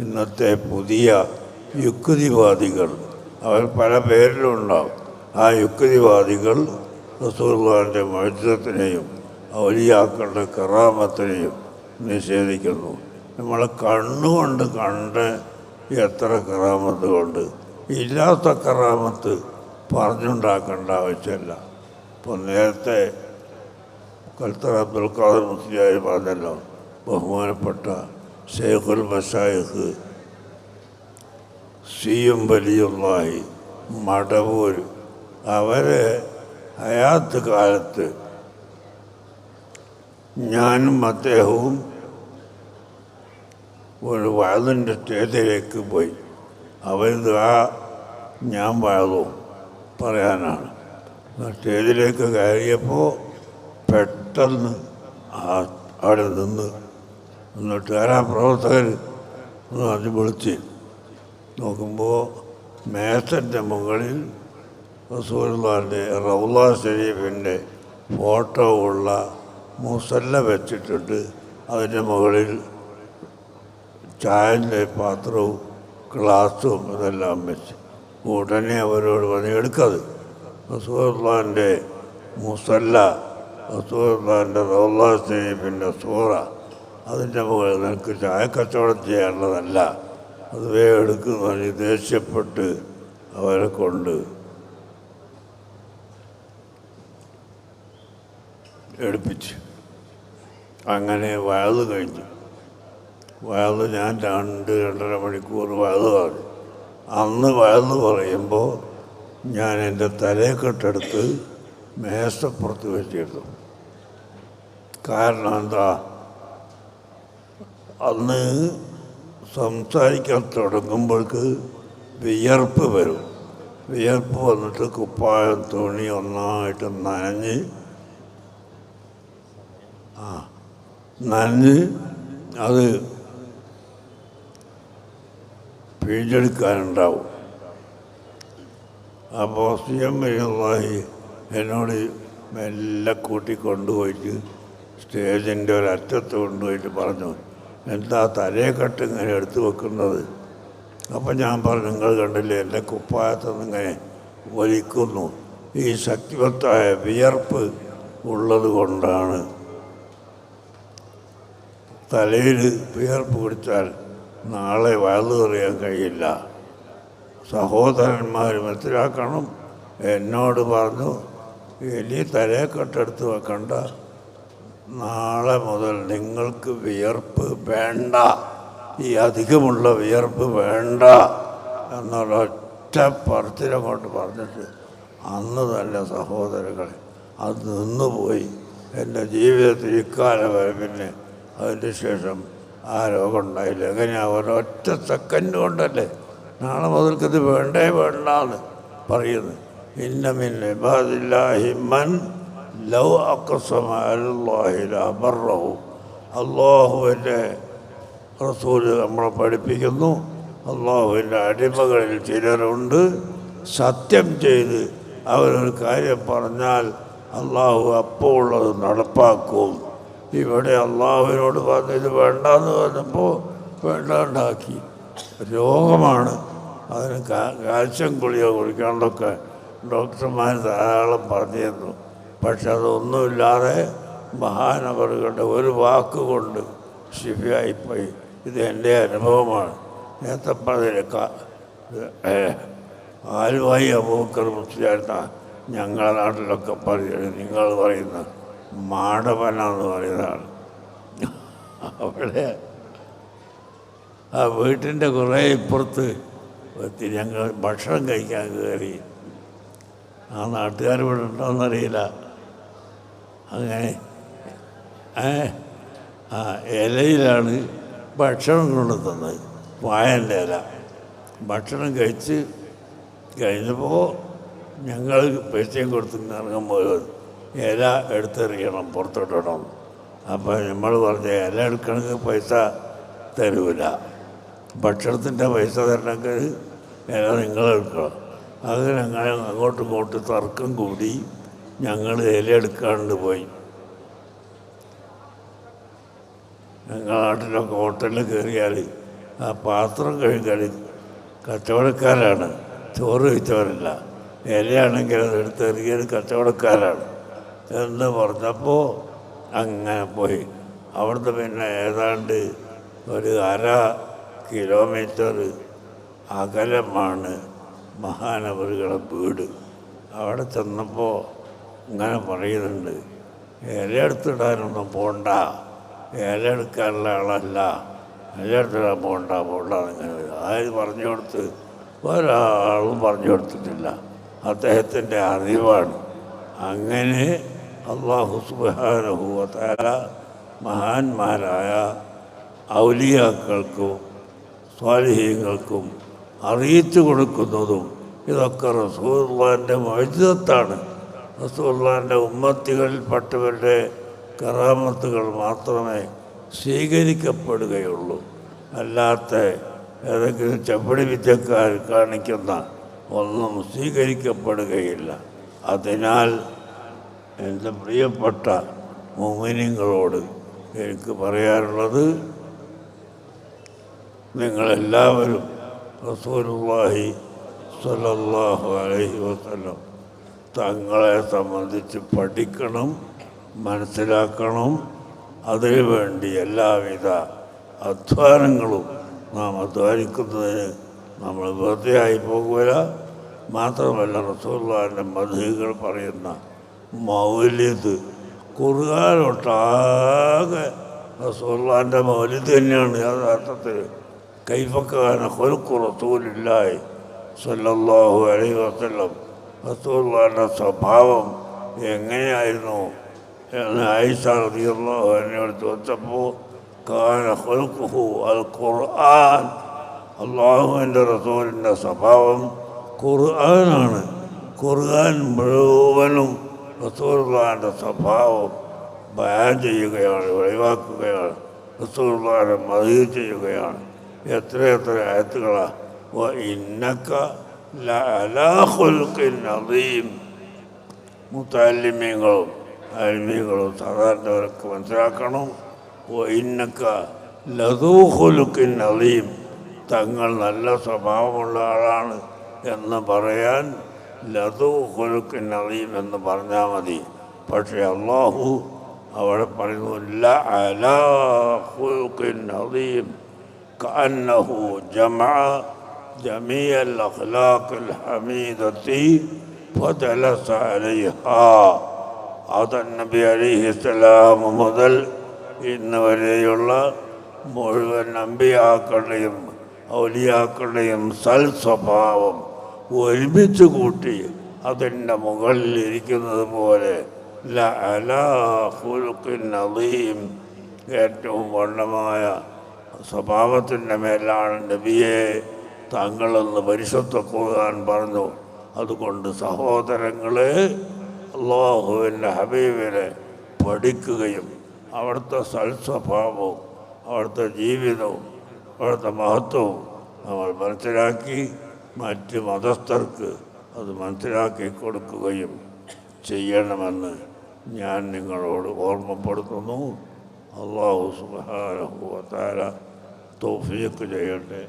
ഇന്നത്തെ പുതിയ യുക്തിവാദികൾ. അവർ പല പേരിലുണ്ടാവും. ആ യുക്തിവാദികൾ റസൂർഖാന്റെ മത്സരത്തിനെയും ഔലിയാക്കളുടെ കറാമത്തിനെയും നിഷേധിക്കുന്നു. നമ്മൾ കണ്ണുകൊണ്ട് കണ്ട് എത്ര കറാമത്ത് കൊണ്ട് ഇല്ലാത്ത കറാമത്ത് പറഞ്ഞുണ്ടാക്കേണ്ട ആവശ്യമില്ല. ഇപ്പോൾ നേരത്തെ കൽത്തറ അബ്ദുൽ ഖാദർ മുസ്ലിയായി പറഞ്ഞല്ലോ ബഹുമാനപ്പെട്ട ഷെയ്ഖുൽ മഷായിഖ് സി എം വലിയുള്ളായി മടവൂർ. അവരെ ഹയാത്ത് കാലത്ത് ഞാനും അദ്ദേഹവും ഒരു വയലിന്റെ സ്റ്റേജിലേക്ക് പോയി. അവരിത് ആ ഞാൻ വയലും പറയാനാണ്. സ്റ്റേജിലേക്ക് കയറിയപ്പോൾ പെട്ടെന്ന് അവിടെ നിന്ന് എന്നിട്ട് ആരാ പ്രവർത്തകർ ഒന്ന് അത് വിളിച്ച് നോക്കുമ്പോൾ മേസന്റെ മുകളിൽ റസൂലുള്ളാഹിന്റെ റൗല ഷരീഫിന്റെ ഫോട്ടോ ഉള്ള മുസല്ല വെച്ചിട്ടുണ്ട്. അതിന്റെ മുകളിൽ ചായന്റെ പാത്രവും ഗ്ലാസും ഇതെല്ലാം വെച്ച്. ഉടനെ അവരോട് പറഞ്ഞു എടുക്കത്. റസൂലുള്ളാഹിന്റെ മുസല്ല റസൂർലാന്റെ റൗല ഷരീഫിന്റെ സൂറ അതിന്റെ മുകളിൽ നിനക്ക് ചായ കച്ചവടം ചെയ്യാനുള്ളതല്ല അത് വേഗം എടുക്കുന്ന പറഞ്ഞ് ദേഷ്യപ്പെട്ട് അവരെ കൊണ്ട് എടുപ്പിച്ചു. അങ്ങനെ വയത് കഴിഞ്ഞു. വയത് ഞാൻ രണ്ട് രണ്ടര മണിക്കൂർ വയത് പറഞ്ഞു അന്ന് വയത് പറയുമ്പോൾ ഞാൻ എന്റെ തലയെക്കെട്ടെടുത്ത് മേശപ്പുറത്ത് വെച്ചിരുന്നു. കാരണം എന്താ? അന്ന് സംസാരിക്കാൻ തുടങ്ങുമ്പോൾക്ക് വിയർപ്പ് വരും. വിയർപ്പ് വന്നിട്ട് കുപ്പായം തുണി ഒന്നായിട്ട് നനഞ്ഞ് ആ നനഞ്ഞ് അത് പിഴിഞ്ഞെടുക്കാനുണ്ടാവും. അപ്പോൾ സി എം വരുന്നതായി എന്നോട് മെല്ലെ കൂട്ടി കൊണ്ടുപോയിട്ട് സ്റ്റേജിന്റെ ഒരറ്റത്ത് കൊണ്ടുപോയിട്ട് പറഞ്ഞു എന്താ തലയെക്കെട്ട് ഇങ്ങനെ എടുത്തു വെക്കുന്നത്? അപ്പം ഞാൻ പറഞ്ഞു നിങ്ങൾ കണ്ടില്ലേ എന്റെ കുപ്പായത്തുനിന്ന് ഇങ്ങനെ വലിക്കുന്നു. ഈ ശക്തിവത്തായ വിയർപ്പ് ഉള്ളത് കൊണ്ടാണ്. തലയിൽ വിയർപ്പ് പിടിച്ചാൽ നാളെ വയലു കറിയാൻ കഴിയില്ല. സഹോദരന്മാർ മനസ്സിലാക്കണം. എന്നോട് പറഞ്ഞു ഇനി തലയെക്കെട്ടെടുത്ത് വെക്കണ്ട. നാളെ മുതൽ നിങ്ങൾക്ക് വിയർപ്പ് വേണ്ട. ഈ അധികമുള്ള വിയർപ്പ് വേണ്ട എന്നുള്ള ഒറ്റ കൊണ്ട് പറഞ്ഞിട്ട് അന്ന് തന്നെ സഹോദരങ്ങളെ അത് നിന്നുപോയി. എന്റെ ജീവിതത്തിൽ ഇക്കാലം വരെ പിന്നെ അതിന്റെ ശേഷം ആ രോഗം ഉണ്ടായില്ല. എങ്ങനെയാ ഒരൊറ്റ സെക്കൻഡ് കൊണ്ടല്ലേ? നാളെ മുതൽക്ക് ഇത് വേണ്ടേ വേണ്ടാന്ന് പറയുന്നത്. ഇന്നമിൻ ഇബാദില്ലാഹിമൻ ലൗ അക്കസമ അല്ലാഹിലബറഹു അള്ളാഹുവിന്റെ റസൂൽ നമ്മളെ പഠിപ്പിക്കുന്നു. അള്ളാഹുവിന്റെ അടിമകളിൽ ചിലരുണ്ട്. സത്യം ചെയ്ത് അവരൊരു കാര്യം പറഞ്ഞാൽ അള്ളാഹു അപ്പോൾ നടപ്പാക്കും. ഇവിടെ അള്ളാഹുവിനോട് പറഞ്ഞു ഇത് വേണ്ടാന്ന് പറഞ്ഞപ്പോൾ വേണ്ടാണ്ടാക്കി. രോഗമാണ്. അതിന് കാൽസ്യം ഗുളിക കുടിക്കാണ്ടൊക്കെ ഡോക്ടർമാർ ധാരാളം പറഞ്ഞിരുന്നു. പക്ഷെ അതൊന്നുമില്ലാതെ മഹാനവറുകളുടെ ഒരു വാക്കുകൊണ്ട് ശിഫിയായിപ്പോയി ഇത് എന്റെ അനുഭവമാണ്. നേരത്തെ പറഞ്ഞ ആലുവായി അബൂക്കർ മുസ്ലിയായിരുന്ന ഞങ്ങളുടെ നാട്ടിലൊക്കെ പറയുന്നത് നിങ്ങൾ പറയുന്ന മാടവനെന്ന് പറയുന്നതാണ്. അവിടെ ആ വീട്ടിന്റെ കുറേ ഇപ്പുറത്ത് ഞങ്ങൾ ഭക്ഷണം കഴിക്കാൻ കയറി. ആ നാട്ടുകാർ ഇവിടെ ഉണ്ടോയെന്നറിയില്ല അങ്ങനെ ആ ഇലയിലാണ് ഭക്ഷണം കൊണ്ട് തന്നത്. വായന്റെ ഇല. ഭക്ഷണം കഴിച്ച് കഴിഞ്ഞപ്പോൾ ഞങ്ങൾ പൈസയും കൊടുത്ത് ഇറങ്ങുമ്പോൾ ഇല എടുത്തെറിയണം പുറത്തോട്ടിടണം. അപ്പോൾ നമ്മൾ പറഞ്ഞു ഇല എടുക്കണമെങ്കിൽ പൈസ തരൂല. ഭക്ഷണത്തിന്റെ പൈസ തരണമെങ്കിൽ ഇല നിങ്ങളെടുക്കണം അത് ഞങ്ങൾ അങ്ങോട്ടും ഇങ്ങോട്ടും തർക്കം കൂടി ഞങ്ങൾ ഇല എടുക്കാണ്ട് പോയി. ഞങ്ങൾ നാട്ടിലൊക്കെ ഹോട്ടലിൽ കയറിയാൽ ആ പാത്രം കഴുകാൻ കച്ചവടക്കാരാണ്. ചോറ് വെച്ചവരല്ല ഇലയാണെങ്കിൽ അത് എടുത്തെറിയത് കച്ചവടക്കാരാണ്. എന്ന് പറഞ്ഞപ്പോൾ അങ്ങനെ പോയി. അവിടുന്ന് പിന്നെ ഏതാണ്ട് ഒരു അര കിലോമീറ്റർ അകലമാണ് മഹാനവറുകളുടെ വീട്. അവിടെ ചെന്നപ്പോൾ ഇങ്ങനെ പറയുന്നുണ്ട്. ഇലയെടുത്തിടാനൊന്നും പോണ്ട. ഇല എടുക്കാനുള്ള ആളല്ല. ഇലയെടുത്തിടാൻ പോണ്ട പോണ്ട വരും. ആര് പറഞ്ഞു കൊടുത്ത് ഒരാളും പറഞ്ഞു കൊടുത്തിട്ടില്ല. അദ്ദേഹത്തിന്റെ അറിവാണ്. അങ്ങനെ അള്ളാഹു സുബാനുഭൂവത്താല മഹാന്മാരായ ഔലിയാക്കൾക്കും സ്വാലിഹ്യങ്ങൾക്കും അറിയിച്ചു കൊടുക്കുന്നതും ഇതൊക്കെ റസൂർലാന്റെ മൗജിതത്താണ് റസൂർലാന്റെ ഉമ്മത്തികളിൽപ്പെട്ടവരുടെ കറാമത്തുകൾ മാത്രമേ സ്വീകരിക്കപ്പെടുകയുള്ളൂ. അല്ലാത്ത ഏതെങ്കിലും ചപ്പടി വിദ്യക്കാർ കാണിക്കുന്ന ഒന്നും സ്വീകരിക്കപ്പെടുകയില്ല. അതിനാൽ എന്റെ പ്രിയപ്പെട്ട മോമിനിങ്ങളോട് എനിക്ക് പറയാനുള്ളത് നിങ്ങളെല്ലാവരും റസൂലുള്ളാഹി സ്വല്ലല്ലാഹു അലൈഹി വസല്ലം തങ്ങളെ സംബന്ധിച്ച് പഠിക്കണം മനസ്സിലാക്കണം. അതിനുവേണ്ടി എല്ലാവിധ അധ്വാനങ്ങളും നാം അധ്വാനിക്കുന്നതിന് നമ്മൾ വെറുതെ ആയി പോകില്ല മാത്രമല്ല റസൂള്ളാന്റെ മധുകൾ പറയുന്ന മൗലിദ് കുറുകാനൊട്ടാകെ റസൂള്ളാന്റെ മൗലിദ് തന്നെയാണ്. യഥാർത്ഥത്തിൽ കൈഫക്കാന കൊലുക്കു റസൂലില്ലായി സല്ലല്ലാഹു വസല്ലം. റസൂള്ളാന്റെ സ്വഭാവം എങ്ങനെയായിരുന്നു? എന്ന് ആയിഷ റളിയല്ലാഹു എന്നോട് ചോദിച്ചപ്പോൾ കാന അൽ ഖുർആൻ അള്ളാഹുവിന്റെ റസൂലിന്റെ സ്വഭാവം ഖുർആനാണ്. ഖുർആൻ മുഴുവനും റസൂലുള്ളാഹിന്റെ സ്വഭാവം ബയാൻ ചെയ്യുകയാണ് ഒഴിവാക്കുകയാണ്. റസൂലുള്ളാഹിനെ മതി ചെയ്യുകയാണ്. എത്രയെത്ര ആയത്തുകളാണ് ഇന്നക്ക ലഅലാ ഖുൽഖിൻ അദീം മുത്താലിമ്യങ്ങളും അൽമീങ്ങളും സാധാരണവരൊക്കെ മനസ്സിലാക്കണം ഓ ഇന്നക്ക ലതൂഹുലുക്കിൻ അലീം തങ്ങൾ നല്ല സ്വഭാവമുള്ള ആളാണ് എന്ന് പറയാൻ ലതൂഹുലുക്കിൻ അലീം എന്ന് പറഞ്ഞാൽ മതി പക്ഷേ അള്ളാഹു അവിടെ പറയുന്നു ല അലാ ഖുലുക്കിൻ അലീം كأنه جمع جميع الأخلاق الحميدة فجلس عليها ആദൻ നബി അലിഹി സ്വലാം മുതൽ ഇന്ന് വരെയുള്ള മുഴുവൻ നമ്പിയാക്കളുടെയും ഔലിയാക്കളുടെയും സൽ സ്വഭാവം ഒരുമിച്ച് കൂട്ടി അതിൻ്റെ മുകളിൽ ഇരിക്കുന്നത് പോലെ ല അലാ ഖുലുഖിൻ അദീം ഏറ്റവും വർണ്ണമായ സ്വഭാവത്തിൻ്റെ മേലാണ് നബിയെ താങ്കളെന്ന് പരിശുദ്ധ ഖുർആൻ പറഞ്ഞു. അതുകൊണ്ട് സഹോദരങ്ങളെ അള്ളാഹുവിന്റെ ഹബീബിനെ പഠിക്കുകയും അവിടുത്തെ സൽസ്വഭാവവും അവിടുത്തെ ജീവിതവും അവിടുത്തെ മഹത്വവും നമ്മൾ മനസ്സിലാക്കി മറ്റ് മതസ്ഥർക്ക് അത് മനസ്സിലാക്കി കൊടുക്കുകയും ചെയ്യണമെന്ന് ഞാൻ നിങ്ങളോട് ഓർമ്മപ്പെടുത്തുന്നു. അള്ളാഹു സുബാനഹുവത്താര തോഫിയൊക്കെ ചെയ്യട്ടെ.